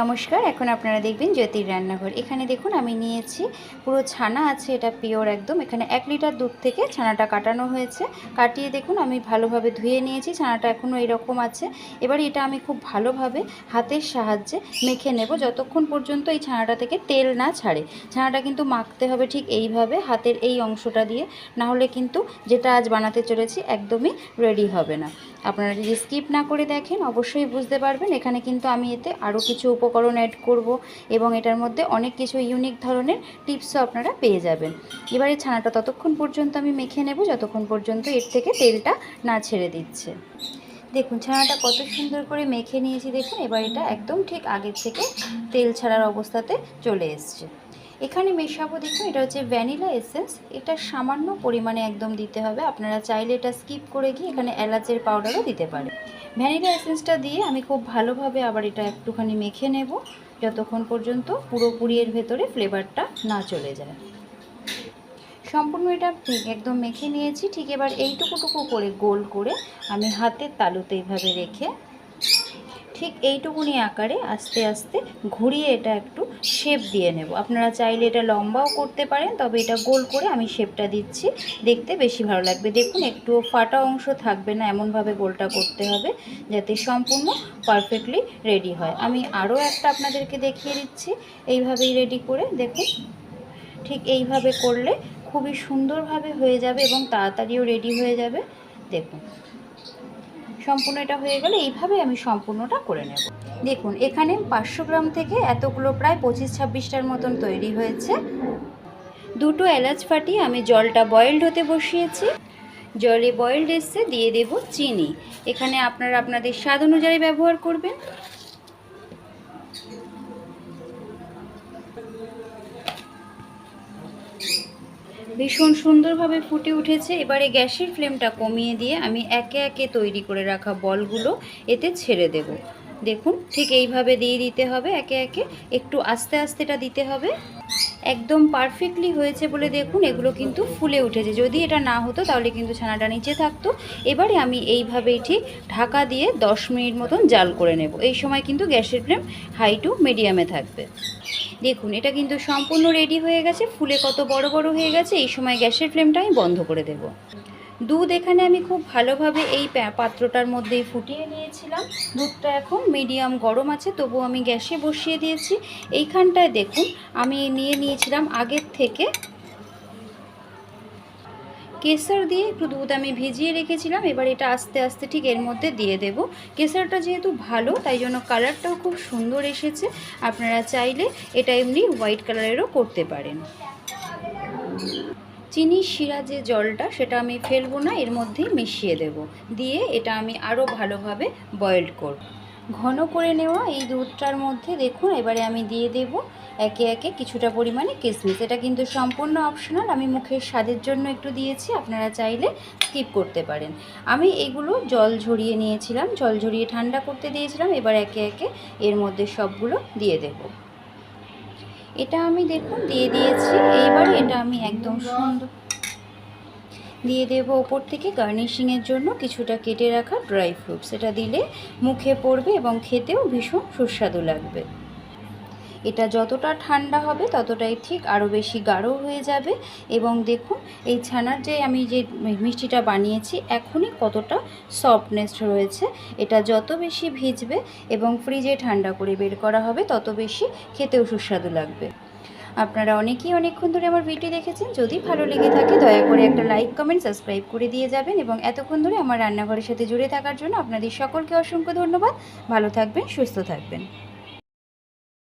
নমস্কার, এখন আপনারা দেখবেন জ্যোতির রান্নাঘর। এখানে দেখুন আমি নিয়েছি পুরো ছানা আছে, এটা পিওর একদম। এখানে এক লিটার দুধ থেকে ছানাটা কাটানো হয়েছে। কাটিয়ে দেখুন আমি ভালোভাবে ধুয়ে নিয়েছি, ছানাটা এখনও এরকম আছে। এবার এটা আমি খুব ভালোভাবে হাতের সাহায্যে মেখে নেব। যতক্ষণ পর্যন্ত এই ছানাটা থেকে তেল না ছাড়ে, ছানাটা কিন্তু মাখতে হবে ঠিক এইভাবে হাতের এই অংশটা দিয়ে। না হলে কিন্তু যেটা আজ বানাতে চলেছি একদমই রেডি হবে না। আপনারা যদি স্কিপ না করে দেখেন, অবশ্যই বুঝতে পারবেন। এখানে কিন্তু আমি এতে আরও কিছু উপকরণ অ্যাড করব এবং এটার মধ্যে অনেক কিছু ইউনিক ধরনের টিপসও আপনারা পেয়ে যাবেন। এবার ছানাটা ততক্ষণ পর্যন্ত আমি মেখে নেব, যতক্ষণ পর্যন্ত এর থেকে তেলটা না ছেড়ে দিচ্ছে। দেখুন, ছানাটা কত সুন্দর করে মেখে নিয়েছি। দেখুন, এবার এটা একদম ঠিক আগের থেকে তেল ছাড়ার অবস্থাতে চলে এসছে। এখানে মেশাবো দেখুন, এটা হচ্ছে ভ্যানিলা এসেন্স। এটা সামান্য পরিমাণে একদম দিতে হবে। আপনারা চাইলে এটা স্কিপ করে গিয়ে এখানে এলাচের পাউডারও দিতে পারে ভ্যানিলা এসেন্সটা দিয়ে আমি খুব ভালোভাবে আবার এটা একটুখানি মেখে নেব, যতক্ষণ পর্যন্ত পুরোপুরি এর ভেতরে ফ্লেভারটা না চলে যায়। সম্পূর্ণ এটা একদম মেখে নিয়েছি। ঠিক এবার এইটুকুটুকু করে গোল করে আমি হাতের তালুতে এইভাবে রেখে ঠিক এইটুকুনি আকারে আস্তে আস্তে ঘুরিয়ে এটা একটু শেপ দিয়ে নেব। আপনারা চাইলে এটা লম্বাও করতে পারেন, তবে এটা গোল করে আমি শেপটা দিচ্ছি। দেখতে বেশি ভালো লাগবে। দেখুন, একটুও ফাটা অংশ থাকবে না, এমনভাবে গোলটা করতে হবে যাতে সম্পূর্ণ পারফেক্টলি রেডি হয়। আমি আরও একটা আপনাদেরকে দেখিয়ে দিচ্ছি, এইভাবেই রেডি করে দেখুন। ঠিক এইভাবে করলে খুবই সুন্দরভাবে হয়ে যাবে এবং তাড়াতাড়িও রেডি হয়ে যাবে। দেখুন। সম্পূর্ণ এটা হয়ে গেলে এইভাবে আমি সম্পূর্ণটা করে নেব। দেখুন, এখানে পাঁচশো গ্রাম থেকে এতগুলো প্রায় পঁচিশ ছাব্বিশটার মতন তৈরি হয়েছে। দুটো এলাচ ফাটিয়ে আমি জলটা বয়েলড হতে বসিয়েছি। জলে বয়েলড এসছে দিয়ে দেব চিনি। এখানে আপনারা আপনাদের স্বাদ অনুযায়ী ব্যবহার করবেন। ভীষণ সুন্দরভাবে ফুটে উঠেছে। এবারে গ্যাসের ফ্লেমটা কমিয়ে দিয়ে আমি একে একে তৈরি করে রাখা বলগুলো এতে ছেড়ে দেব। দেখুন, ঠিক এইভাবে দিয়ে দিতে হবে, একে একে। একটু আস্তে আস্তেটা দিতে হবে। একদম পারফেক্টলি হয়েছে বলে দেখুন, এগুলো কিন্তু ফুলে উঠেছে। যদি এটা না হতো, তাহলে কিন্তু ছানাটা নিচে থাকতো। এবারে আমি এইভাবেই ঠিক ঢাকা দিয়ে 10 মিনিট মতন জাল করে নেব। এই সময় কিন্তু গ্যাসের ফ্লেম হাই টু মিডিয়ামে থাকবে। দেখুন, এটা কিন্তু সম্পূর্ণ রেডি হয়ে গেছে। ফুলে কত বড় বড় হয়ে গেছে। এই সময় গ্যাসের ফ্লেমটা আমি বন্ধ করে দেব। দুধ এখানে আমি খুব ভালোভাবে এই পাত্রটার মধ্যেই ফুটিয়ে নিয়েছিলাম। দুধটা এখন মিডিয়াম গরম আছে তবু আমি গ্যাসে বসিয়ে দিয়েছি। এইখানটায় দেখুন, আমি নিয়ে নিয়েছিলাম আগের থেকে। কেসার দিয়ে একটু দুধ আমি ভিজিয়ে রেখেছিলাম, এবার এটা আস্তে আস্তে ঠিক এর মধ্যে দিয়ে দেব। কেসারটা যেহেতু ভালো, তাই জন্য কালারটাও খুব সুন্দর এসেছে। আপনারা চাইলে এটা এমনি হোয়াইট কালারেরও করতে পারেন। চিনির শিরা যে জলটা, সেটা আমি ফেলব না, এর মধ্যেই মিশিয়ে দেব। দিয়ে এটা আমি আরও ভালোভাবে বয়েলড করব। ঘন করে নেওয়া এই দুধটার মধ্যে দেখুন, এবারে আমি দিয়ে দেব একে একে কিছুটা পরিমাণে কিসমিস। এটা কিন্তু সম্পূর্ণ অপশনাল আমি মুখের স্বাদের জন্য একটু দিয়েছি, আপনারা চাইলে স্কিপ করতে পারেন। আমি এগুলো জল ঝরিয়ে নিয়েছিলাম, জল ঝরিয়ে ঠান্ডা করতে দিয়েছিলাম, এবার একে একে এর মধ্যে সবগুলো দিয়ে দেবো। এটা আমি দেখুন দিয়ে দিয়েছি। এইবারে এটা আমি একদম সুন্দর দিয়ে দেব ওপর থেকে গার্নিশিংয়ের জন্য কিছুটা কেটে রাখা ড্রাই ফ্রুটস এটা দিলে মুখে পড়বে এবং খেতেও ভীষণ সুস্বাদু লাগবে। এটা যতটা ঠান্ডা হবে ততটাই ঠিক আরও বেশি গাঢ় হয়ে যাবে। এবং দেখুন, এই ছানার যে আমি যে মিষ্টিটা বানিয়েছি, এখনই কতটা সফটনেস রয়েছে। এটা যত বেশি ভিজবে এবং ফ্রিজে ঠান্ডা করে বের করা হবে, তত বেশি খেতেও সুস্বাদু লাগবে। আপনারা অনেকেই অনেকক্ষণ ধরে আমার ভিডিও দেখেছেন। যদি ভালো লেগে থাকে, দয়া করে একটা লাইক কমেন্ট সাবস্ক্রাইব করে দিয়ে যাবেন এবং এতক্ষণ ধরে আমার রান্নাঘরের সাথে জুড়ে থাকার জন্য আপনাদের সকলকে অসংখ্য ধন্যবাদ। ভালো থাকবেন, সুস্থ থাকবেন।